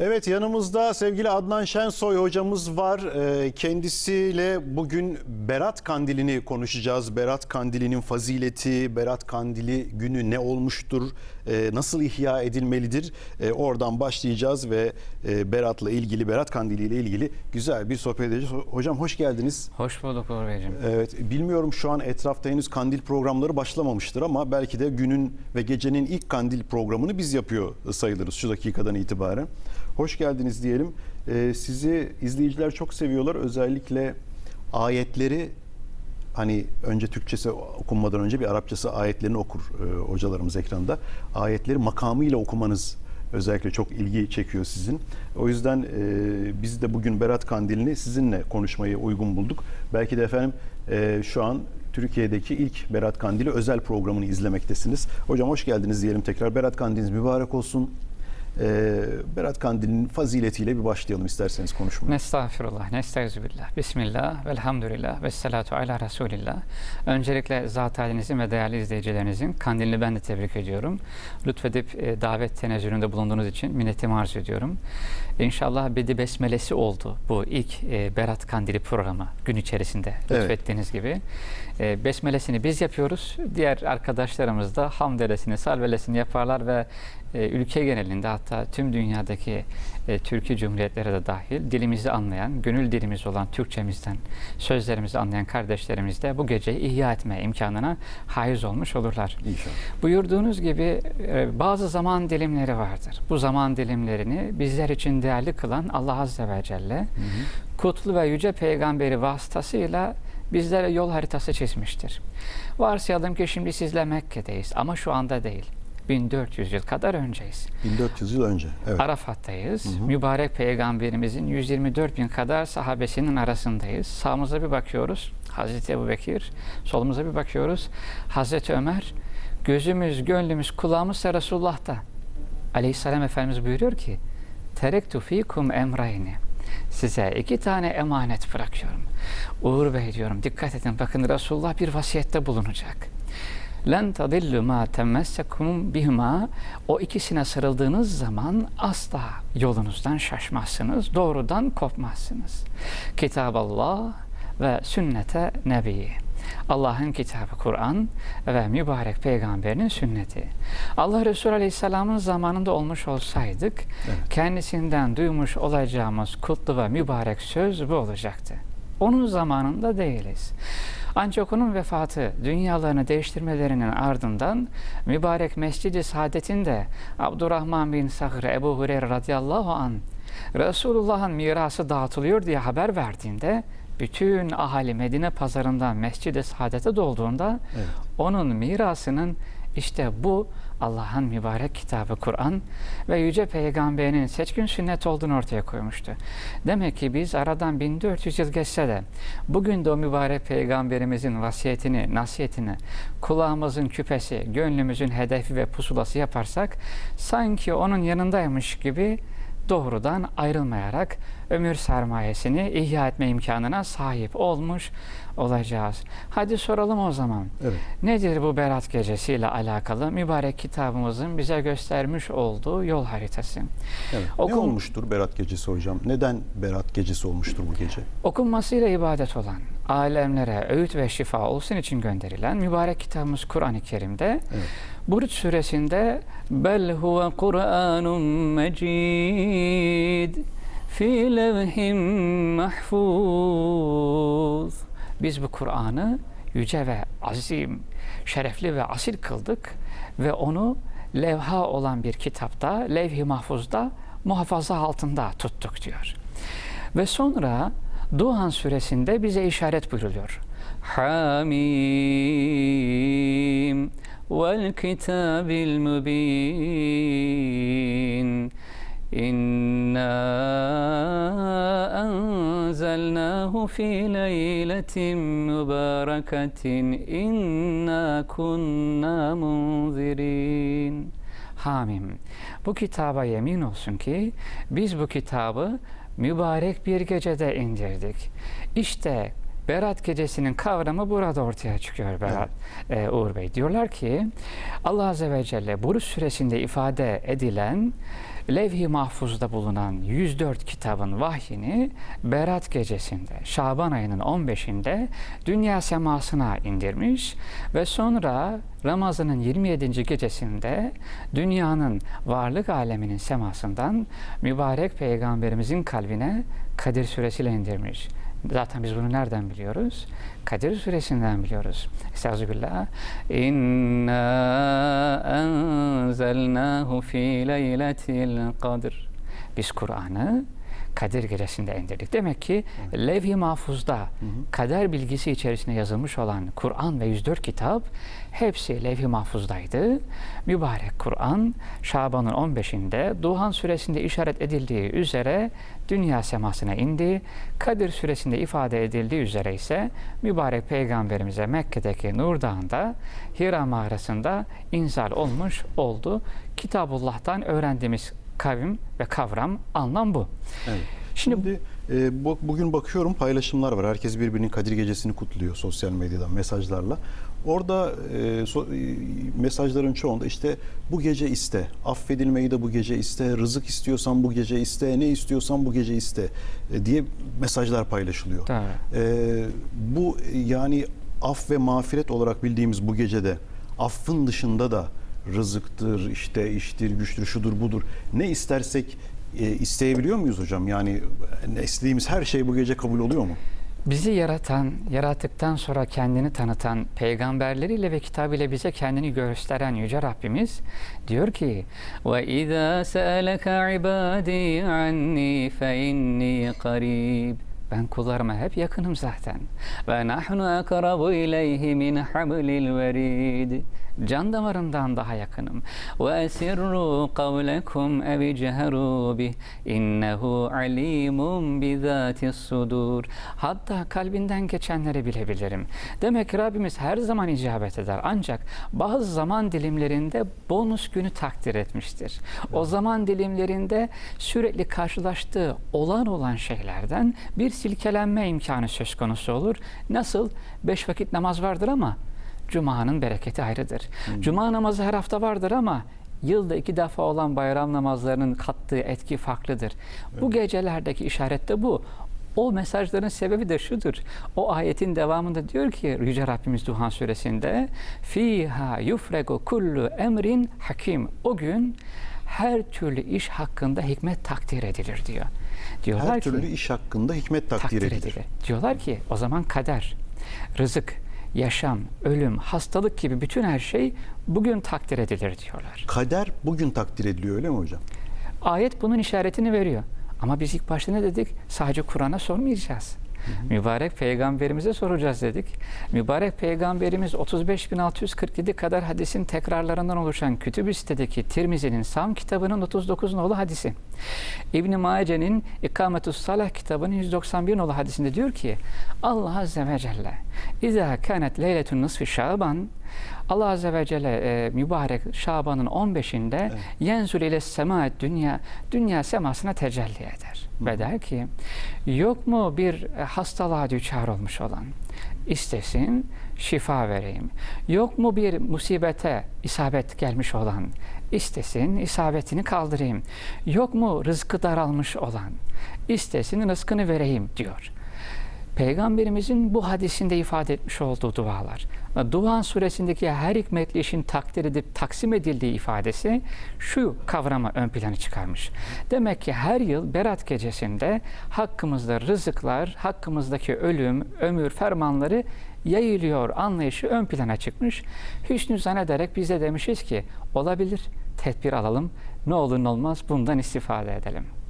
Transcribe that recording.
Evet yanımızda sevgili Adnan Şensoy hocamız var. Ee, Kendisiyle bugün Berat Kandili'ni konuşacağız. Berat Kandili'nin fazileti, Berat Kandili günü ne olmuştur, e, nasıl ihya edilmelidir? E, Oradan başlayacağız ve e, Berat'la ilgili, Berat Kandili ile ilgili güzel bir sohbet edeceğiz. Ho- Hocam hoş geldiniz. Hoş bulduk Uğur Beyciğim. Evet, bilmiyorum şu an etrafta henüz kandil programları başlamamıştır ama belki de günün ve gecenin ilk kandil programını biz yapıyor sayılırız şu dakikadan itibaren. Hoş geldiniz diyelim. Sizi izleyiciler çok seviyorlar. Özellikle ayetleri hani önce Türkçesi okunmadan önce bir Arapçası ayetlerini okur e, hocalarımız ekranda. Ayetleri makamıyla okumanız özellikle çok ilgi çekiyor sizin. O yüzden e, biz de bugün Berat Kandilini sizinle konuşmayı uygun bulduk. Belki de efendim e, şu an Türkiye'deki ilk Berat Kandili özel programını izlemektesiniz. Hocam hoş geldiniz diyelim tekrar. Berat Kandiliniz mübarek olsun. E, Berat Kandil'in faziletiyle bir başlayalım isterseniz konuşmaya. Nestağfirullah, nestağfirullah, bismillah, velhamdülillah, ve salatu ala Resulillah. Öncelikle zat halinizin ve değerli izleyicilerinizin kandilini ben de tebrik ediyorum. Lütfedip e, davet tenezzülünde bulunduğunuz için minnetimi arz ediyorum. İnşallah Bedi Besmelesi oldu bu ilk e, Berat Kandili programı gün içerisinde Evet. lütfettiğiniz gibi. E, besmelesini biz yapıyoruz. Diğer arkadaşlarımız da hamdelesini, salvelesini yaparlar ve e, ülke genelinde hatta tüm dünyadaki e, Türkiye Cumhuriyetleri de dahil dilimizi anlayan, gönül dilimiz olan Türkçemizden sözlerimizi anlayan kardeşlerimiz de bu geceyi ihya etme imkanına haiz olmuş olurlar. İnşallah. Buyurduğunuz gibi e, bazı zaman dilimleri vardır. Bu zaman dilimlerini bizler için değerli kılan Allah Azze ve Celle kutlu ve yüce peygamberi vasıtasıyla bizlere yol haritası çizmiştir. Varsayalım ki şimdi sizle Mekke'deyiz ama şu anda değil. 1400 yıl kadar önceyiz. 1400 yıl önce. Evet. Arafat'tayız. Mübarek peygamberimizin 124 bin kadar sahabesinin arasındayız. Sağımıza bir bakıyoruz. Hazreti Ebu Bekir. Solumuza bir bakıyoruz. Hazreti Ömer. Gözümüz, gönlümüz, kulağımız Resulullah'ta. Aleyhisselam Efendimiz buyuruyor ki Terektu fikum emrayni. Size iki tane emanet bırakıyorum. Uğur Bey diyorum dikkat edin bakın Resulullah bir vasiyette bulunacak. Len tadillu ma temessekum bihima o ikisine sarıldığınız zaman asla yolunuzdan şaşmazsınız, doğrudan kopmazsınız. Kitaballah ve sünnete nebi. Allah'ın kitabı Kur'an ve mübarek peygamberinin sünneti. Allah Resulü Aleyhisselam'ın zamanında olmuş olsaydık Evet. kendisinden duymuş olacağımız kutlu ve mübarek söz bu olacaktı. Onun zamanında değiliz. Ancak onun vefatı dünyalarını değiştirmelerinin ardından mübarek Mescid-i Saadet'inde Abdurrahman bin Sahr Ebu Hureyre radıyallahu an Resulullah'ın mirası dağıtılıyor diye haber verdiğinde bütün ahali Medine pazarından Mescid-i Saadet'e dolduğunda Evet. onun mirasının işte bu Allah'ın mübarek kitabı Kur'an ve yüce peygamberinin seçkin sünnet olduğunu ortaya koymuştu. Demek ki biz aradan 1400 yıl geçse de bugün de o mübarek peygamberimizin vasiyetini, nasihatini kulağımızın küpesi, gönlümüzün hedefi ve pusulası yaparsak sanki onun yanındaymış gibi doğrudan ayrılmayarak ömür sermayesini ihya etme imkanına sahip olmuş olacağız. Hadi soralım o zaman. Evet. Nedir bu Berat Gecesi ile alakalı mübarek kitabımızın bize göstermiş olduğu yol haritası? Evet. Okum- Ne olmuştur Berat Gecesi hocam? Neden Berat Gecesi olmuştur bu gece? Okunmasıyla ibadet olan, alemlere öğüt ve şifa olsun için gönderilen mübarek kitabımız Kur'an-ı Kerim'de Evet. Buruç suresinde bel huve Kur'anun mecid fi levhim mahfuz biz bu Kur'an'ı yüce ve azim, şerefli ve asil kıldık ve onu levha olan bir kitapta, levh-i mahfuzda muhafaza altında tuttuk diyor. Ve sonra Duhan suresinde bize işaret buyruluyor. Hamim vel kitabil mübin İnna enzelnahu fi leyletin mübareketin inna kunna munzirin Hamim. Bu kitaba yemin olsun ki biz bu kitabı mübarek bir gecede indirdik. İşte Berat gecesinin kavramı burada ortaya çıkıyor Berat e, Uğur Bey. Diyorlar ki Allah Azze ve Celle Buruş suresinde ifade edilen levh-i mahfuzda bulunan 104 kitabın vahyini Berat gecesinde, Şaban ayının 15'inde dünya semasına indirmiş ve sonra Ramazan'ın 27. gecesinde dünyanın varlık aleminin semasından mübarek peygamberimizin kalbine Kadir suresiyle indirmiş. Zaten biz bunu nereden biliyoruz? Kadir suresinden biliyoruz. Estağfirullah. İnna enzelnahu fi leyletil kadr. Biz Kur'an'ı Kadir gecesinde indirdik. Demek ki levh-i mahfuzda kader bilgisi içerisinde yazılmış olan Kur'an ve 104 kitap hepsi levh-i mahfuzdaydı. Mübarek Kur'an Şaban'ın 15'inde Duhan suresinde işaret edildiği üzere dünya semasına indi. Kadir suresinde ifade edildiği üzere ise mübarek peygamberimize Mekke'deki Nur Dağı'nda Hira mağarasında inzal olmuş oldu. Kitabullah'tan öğrendiğimiz kavim ve kavram anlam bu. Evet. Şimdi, Şimdi e, bu- bugün bakıyorum paylaşımlar var. Herkes birbirinin Kadir Gecesi'ni kutluyor sosyal medyadan mesajlarla. Orada e, so- e, mesajların çoğunda işte bu gece iste, affedilmeyi de bu gece iste, rızık istiyorsan bu gece iste, ne istiyorsan bu gece iste e, diye mesajlar paylaşılıyor. E, bu yani af ve mağfiret olarak bildiğimiz bu gecede affın dışında da rızıktır, işte iştir, güçtür, şudur budur. Ne istersek e, isteyebiliyor muyuz hocam? Yani ne istediğimiz her şey bu gece kabul oluyor mu? Bizi yaratan, yarattıktan sonra kendini tanıtan, peygamberleriyle ve kitabıyla bize kendini gösteren Yüce Rabbimiz diyor ki وَاِذَا سَأَلَكَ عِبَادِي عَنِّي فَاِنِّي قَرِيبٌ Ben kullarıma hep yakınım zaten. Ve nahnu akrabu ileyhi min hablil verid. Can damarından daha yakınım. Ve esirru kavlekum ev ceheru bih. İnnehu alimun bizatis sudur. Hatta kalbinden geçenleri bilebilirim. Demek ki Rabbimiz her zaman icabet eder. Ancak bazı zaman dilimlerinde bonus günü takdir etmiştir. O zaman dilimlerinde sürekli karşılaştığı olan olan şeylerden bir silkelenme imkanı söz konusu olur. Nasıl? Beş vakit namaz vardır ama Cuma'nın bereketi ayrıdır. Cuma namazı her hafta vardır ama yılda iki defa olan bayram namazlarının kattığı etki farklıdır. Bu gecelerdeki işaret de bu. O mesajların sebebi de şudur. O ayetin devamında diyor ki Yüce Rabbimiz Duhan suresinde fiha yufregu kullu emrin hakim. O gün her türlü iş hakkında hikmet takdir edilir diyor. Diyorlar Her ki, türlü iş hakkında hikmet takdir, edilir. Diyorlar ki o zaman kader, rızık, yaşam, ölüm, hastalık gibi bütün her şey bugün takdir edilir diyorlar. Kader bugün takdir ediliyor öyle mi hocam? Ayet bunun işaretini veriyor. Ama biz ilk başta ne dedik? Sadece Kur'an'a sormayacağız. Mübarek peygamberimize soracağız dedik. Mübarek peygamberimiz 35.647 kadar hadisin tekrarlarından oluşan kütüb-i sitedeki Tirmizi'nin Sam kitabının 39 nolu hadisi. İbn-i Mace'nin İkametus Salah kitabının 191 nolu hadisinde diyor ki Allah Azze ve Celle İzâ kânet leyletun nısfi şaban Allah Azze ve Celle e, mübarek Şaban'ın 15'inde yenzul ile sema dünya dünya semasına tecelli eder. Ve der ki yok mu bir e, hastalığa düçar olmuş olan istesin şifa vereyim. Yok mu bir musibete isabet gelmiş olan istesin isabetini kaldırayım. Yok mu rızkı daralmış olan istesin rızkını vereyim diyor. Peygamberimizin bu hadisinde ifade etmiş olduğu dualar. Duhan suresindeki her hikmetli işin takdir edip taksim edildiği ifadesi şu kavramı ön plana çıkarmış. Demek ki her yıl Berat gecesinde hakkımızda rızıklar, hakkımızdaki ölüm, ömür fermanları yayılıyor anlayışı ön plana çıkmış. Hüsnü zannederek biz de demişiz ki olabilir tedbir alalım ne olur ne olmaz bundan istifade edelim.